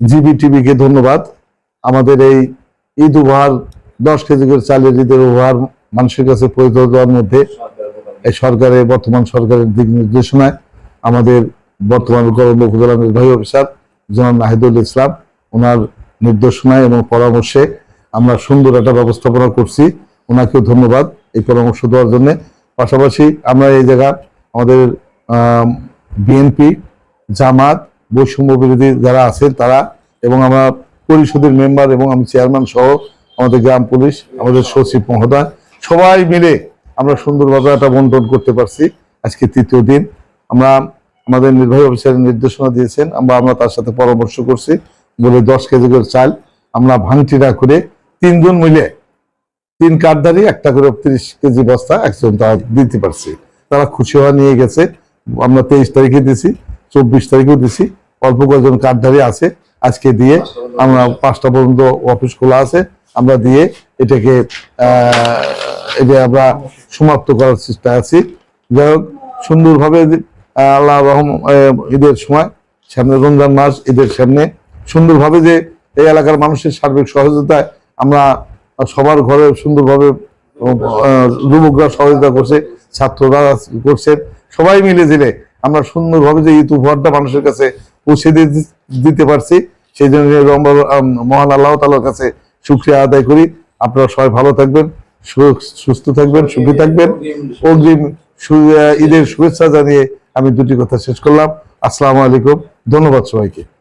GB টিভিকে ধন্যবাদ। আমাদের এই ঈদ উপহার, দশ কেজি করে চালের ঈদের উপহার মানুষের কাছে পৌঁছে দেওয়ার মধ্যে এই সরকারের, বর্তমান সরকারের দিক নির্দেশনায় আমাদের বর্তমান করম উপজেলা নির্বাহী অফিসার জনাব নাহিদুল ইসলাম, ওনার নির্দেশনায় এবং পরামর্শে আমরা সুন্দর একটা ব্যবস্থাপনা করছি। ওনাকেও ধন্যবাদ এই পরামর্শ দেওয়ার জন্য। পাশাপাশি আমরা এই জায়গা আমাদের বিএনপি, জামাত বৈষম্য বিরোধী যারা আছেন তারা এবং আমরা পরিষদের মেম্বার এবং আমি চেয়ারম্যান সহ আমাদের গ্রাম পুলিশ, আমাদের সচিব মহোদয়, সবাই মিলে আমরা সুন্দরভাবে একটা বন্টন করতে পারছি আজকে তৃতীয় দিন। আমরা আমাদের নির্বাহী অফিসারের নির্দেশনা দিয়েছেন, আমরা আমরা তার সাথে পরামর্শ করছি, বলে দশ কেজি করে চাল আমরা ভাঙটি না করে তিনজন মিলে তিন কার্ডধারী একটা করে তিরিশ কেজি বস্তা একজন তারা দিতে পারছি। তারা খুশি হওয়া নিয়ে গেছে। আমরা তেইশ তারিখে দিছি। চব্বিশ তারিখেও দিছি। অল্প কয়েকজন কার্ডধারী আছে আজকে দিয়ে আমরা পাঁচটা পর্যন্ত অফিস খোলা আছে। আমরা দিয়ে এটাকে এটা আমরা সমাপ্ত করার চেষ্টা আছি। যাই হোক, সুন্দরভাবে আল্লাহ রহম ঈদের সময়, সামনে রমজান মাস, ঈদের সামনে সুন্দরভাবে যে এই এলাকার মানুষের সার্বিক সহযোগিতায় আমরা সবার ঘরে সুন্দরভাবে যুবকরা সহযোগিতা করছে, ছাত্ররা করছে, সবাই মিলে দিলে আমরা সুন্দরভাবে যে ঈদ উপহারটা মানুষের কাছে পৌঁছে দিতে- পারছি, সেই জন্য মহান আল্লাহ তালার কাছে সুক্রিয়া আদায় করি। আপনারা সবাই ভালো থাকবেন সুস্থ থাকবেন, সুখী থাকবেন। অগ্রিম ঈদের শুভেচ্ছা জানিয়ে আমি দুটি কথা শেষ করলাম। আসসালামু আলাইকুম, ধন্যবাদ সবাইকে।